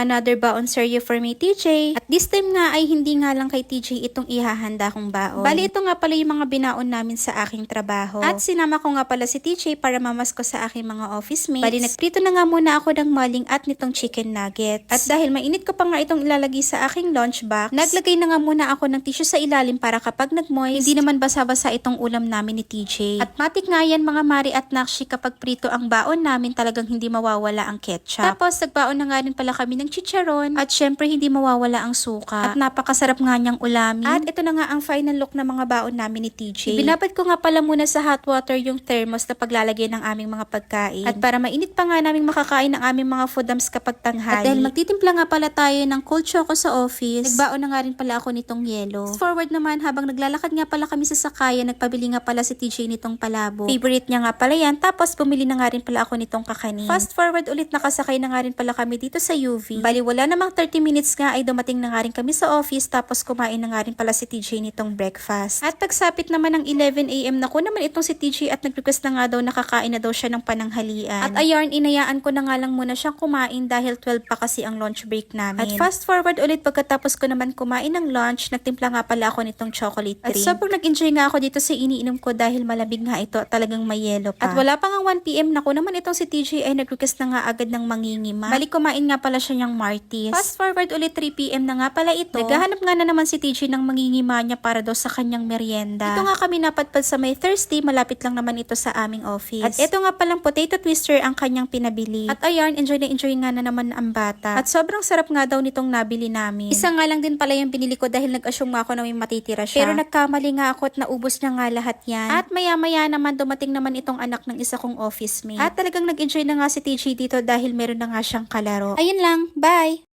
Another baon seryo for me, TJ. At this time nga ay hindi nga lang kay TJ itong ihahanda kong baon. Bali, ito nga pala yung mga binaon namin sa aking trabaho. At sinama ko nga pala si TJ para mamasko sa aking mga office mates. Bali, nagprito na nga muna ako ng maling at nitong chicken nuggets. At dahil mainit ko pa nga itong ilalagay sa aking lunch box, naglagay na nga muna ako ng tissue sa ilalim para kapag nagmoist, hindi naman basa-basa itong ulam namin ni TJ. At matik nga yan mga mari at nakshi kapag prito ang baon namin talagang hindi mawawala ang ketchup. Tapos nagbaon na nga rin pala kami ng chicharon at syempre hindi mawawala ang suka. At napakasarap nga niyang ulamin. At ito na nga ang final look ng mga baon namin ni TJ. Binabad ko nga pala muna sa hot water yung thermos na paglalagay ng aming mga pagkain. At para mainit pa nga naming makakain ang aming mga foodams kapag tanghali. At dahil magtitimpla nga pala tayo ng cold choco sa office, nagbaon na nga rin pala ako nitong yelo. Forward naman habang naglalakad nga pala kami sa sakayan, nagpabili nga pala si TJ nitong palabo. Favorite niya nga pala yan, tapos bumili na nga rin pala ako nitong kakanin. Fast forward ulit nakasakay na nga rin pala kami dito sa UV. Bali wala namang 30 minutes nga ay dumating na nga rin kami sa office tapos kumain na nga rin pala si TJ nitong breakfast. At pagsapit naman ng 11am na ko naman itong si TJ at nag-request na nga daw nakakain na daw siya ng pananghalian. At ayarn, inayaan ko na nga lang muna siyang kumain dahil 12 pa kasi ang lunch break namin. At fast forward ulit pagkatapos ko naman kumain ng lunch, nagtimpla nga pala ako nitong chocolate drink. At sobrang nag-enjoy nga ako dito sa iniinom ko dahil malamig nga ito at talagang may yelo pa. At wala pa nga 1pm na ko naman itong si TJ ay nag-request na nga agad ng mangingima. Balik kumain nga pala siya niyang Martis. Fast forward ulit 3pm na nga pala ito. Naghahanap nga na naman si TJ ng mangingima niya para daw sa kanyang merienda. Ito nga kami napadpad sa may Thursday, malapit lang naman ito sa aming office. At ito nga palang potato twister ang kanyang pinabili. At ayan, enjoy na enjoy nga na naman ang bata. At sobrang sarap nga daw nitong nabili namin. Isa nga lang din pala yung binili ko dahil nag-assume ako na may matitira siya. Pero nagkamali nga ako at naubos niya nga lahat yan. At maya-maya naman dumating naman itong anak ng isa kong office mate. At talagang nag-enjoy na nga si TJ dito dahil meron na nga siyang kalaro. Ayun lang, bye!